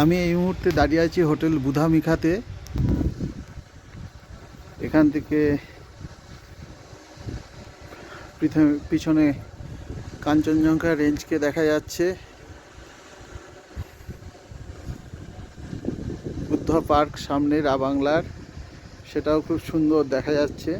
আমি এই মুহূর্তে দাঁড়িয়ে আছি হোটেল বুধামিখাতে। এখান থেকে পিছনে কাঞ্চনজঙ্ঘা রেঞ্জকে দেখা যাচ্ছে। বুদ্ধ পার্ক সামনে রা বাংলার সেটাও খুব সুন্দর দেখা যাচ্ছে।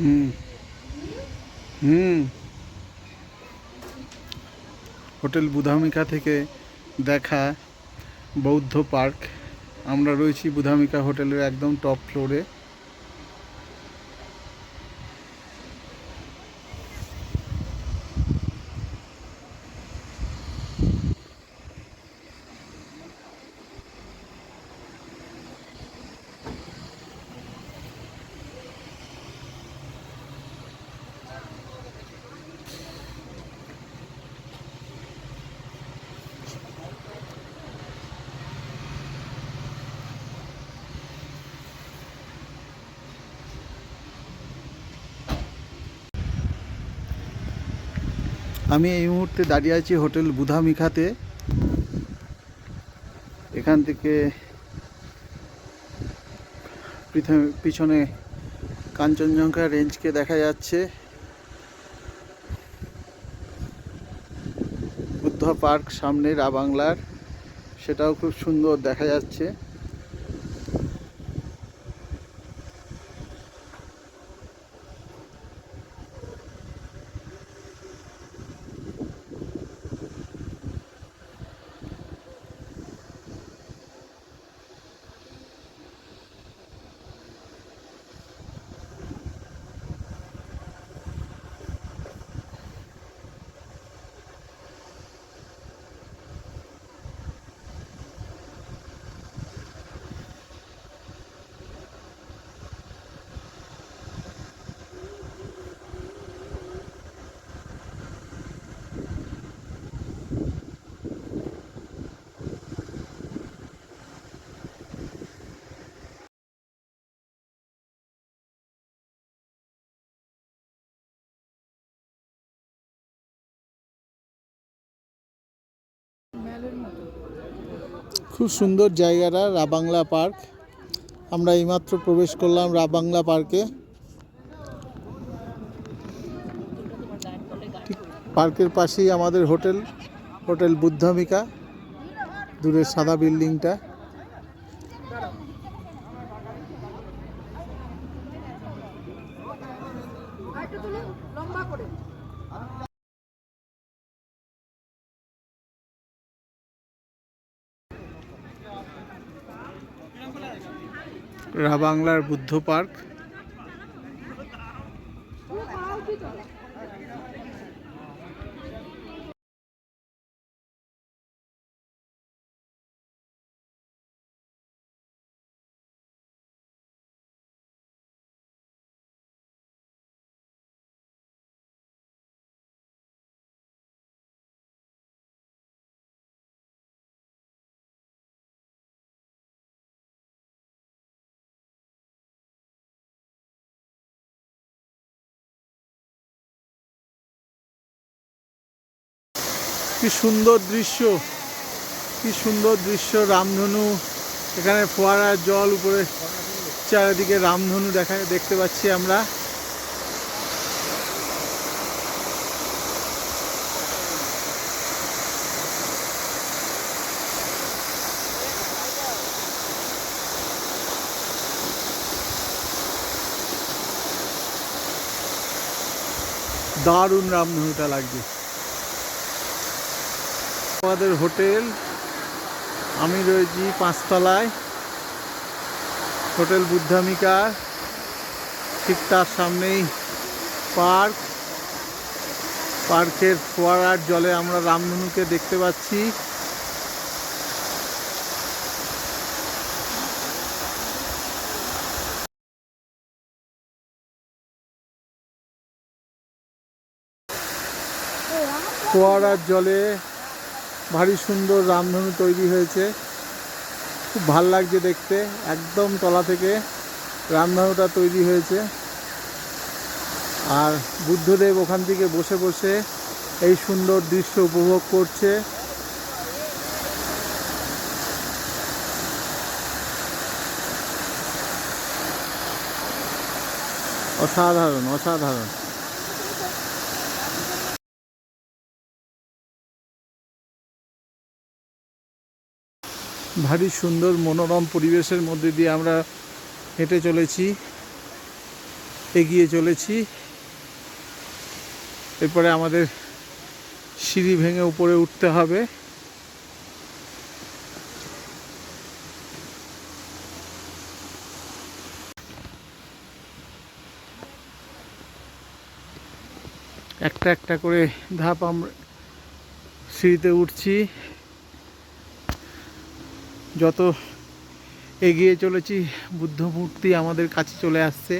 হুম। হুম। হোটেল বুধামিকা থেকে দেখা বৌদ্ধ পার্ক। আমরা রয়েছি বুধামিকা হোটেলের একদম টপ ফ্লোরে আমি এই মুহূর্তে দাঁড়িয়ে আছি হোটেল বুধামিখাতে। এখান থেকে পিছনে কাঞ্চনজঙ্ঘা রেঞ্জকে দেখা যাচ্ছে। বুদ্ধ পার্ক সামনে রা বাংলার সেটাও খুব সুন্দর দেখা যাচ্ছে। খুব সুন্দর জায়গাটা, রাবাংলা পার্ক। আমরা এইমাত্র প্রবেশ করলাম রাবাংলা পার্কে। পার্কের পাশেই আমাদের হোটেল হোটেল বুদ্ধামিকা। দূরের সাদা বিল্ডিংটা। রাবাংলার বুদ্ধ পার্ক। কি সুন্দর দৃশ্য, কি সুন্দর দৃশ্য, রামধনু। এখানে ফোয়ারার জল উপরে, চারিদিকে রামধনু দেখা, দেখতে পাচ্ছি আমরা। দারুণ রামধনুটা লাগছে। আমাদের হোটেল। আমি রয়েছি পাঁচতলায়। হোটেল বুদ্ধামিকা। ঠিক তার সামনেই পার্ক। পার্কের ফোয়ারার জলে আমরা রামধনুকে দেখতে পাচ্ছি। ফোয়ারার জলে ভারী সুন্দর রামধনু তৈরি হয়েছে। খুব ভালো লাগছে দেখতে। একদম তলা থেকে রামধনুটা তৈরি হয়েছে। আর বুদ্ধদেব ওখান থেকে বসে বসে এই সুন্দর দৃশ্য উপভোগ করছে। অসাধারণ অসাধারণ। ভারী সুন্দর মনোরম পরিবেশের মধ্যে দিয়ে আমরা হেঁটে চলেছি, এগিয়ে চলেছি। এরপরে আমাদের সিঁড়ি ভেঙে উপরে উঠতে হবে। একটা একটা করে ধাপ আমরা সিঁড়িতে উঠছি। যত এগিয়ে চলেছি, বুদ্ধ মূর্তি আমাদের কাছে চলে আসছে।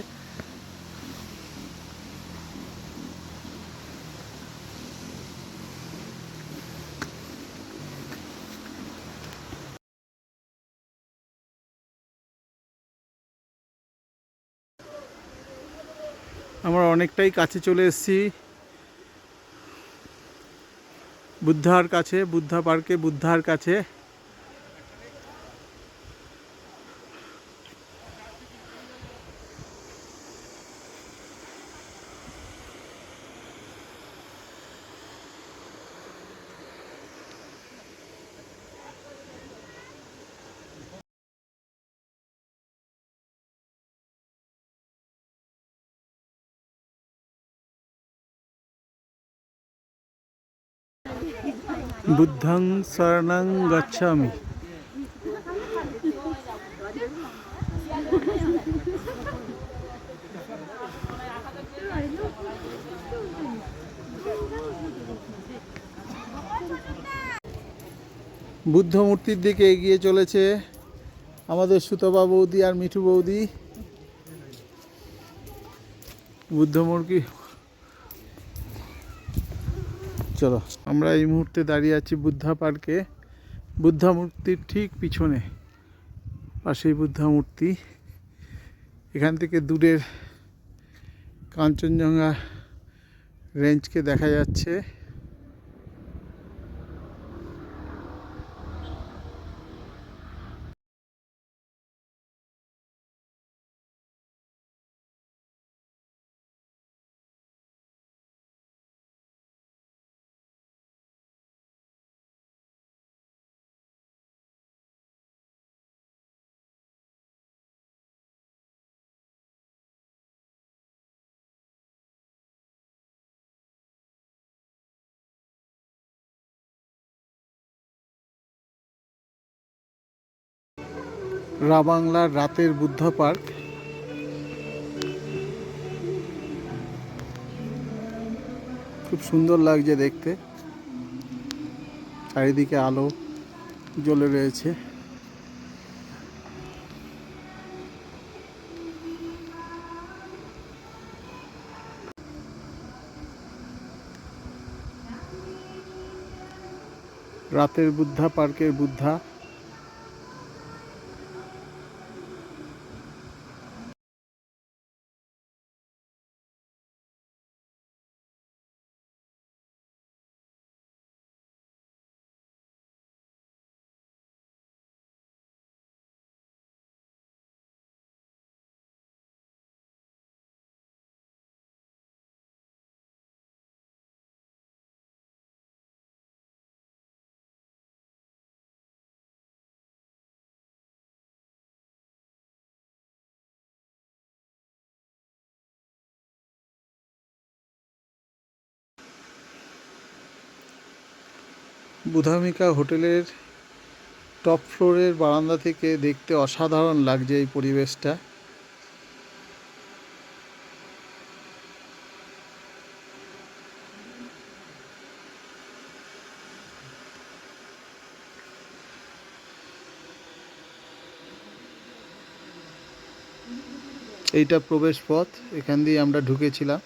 আমরা অনেকটাই কাছে চলে এসেছি। বুদ্ধার কাছে, বুদ্ধা পার্কে, বুদ্ধার কাছে। বুদ্ধাং শরণং গচ্ছামি। বুদ্ধ মূর্তির দিকে এগিয়ে চলেছে আমাদের সুতবা বৌদি আর মিঠু বৌদি। বুদ্ধ মূর্তি চলো। আমরা এই মুহূর্তে দাঁড়িয়ে আছি বুদ্ধা পার্কে। বুদ্ধা মূর্তির ঠিক পিছনে, পাশেই বুদ্ধা মূর্তি। এখান থেকে দূরের কাঞ্চনজঙ্ঘা রেঞ্জকে দেখা যাচ্ছে। রাবাংলার রাতের বুদ্ধ পার্ক। খুব সুন্দর লাগছে দেখতে। চারিদিকে আলো জ্বলে রয়েছে। রাতের বুদ্ধা পার্কের বুদ্ধা বুধামিকা হোটেলের টপ ফ্লোরের বারান্দা থেকে দেখতে অসাধারণ লাগছে এই পরিবেশটা। এইটা প্রবেশ পথ, এখান দিয়ে আমরা ঢুকেছিলাম।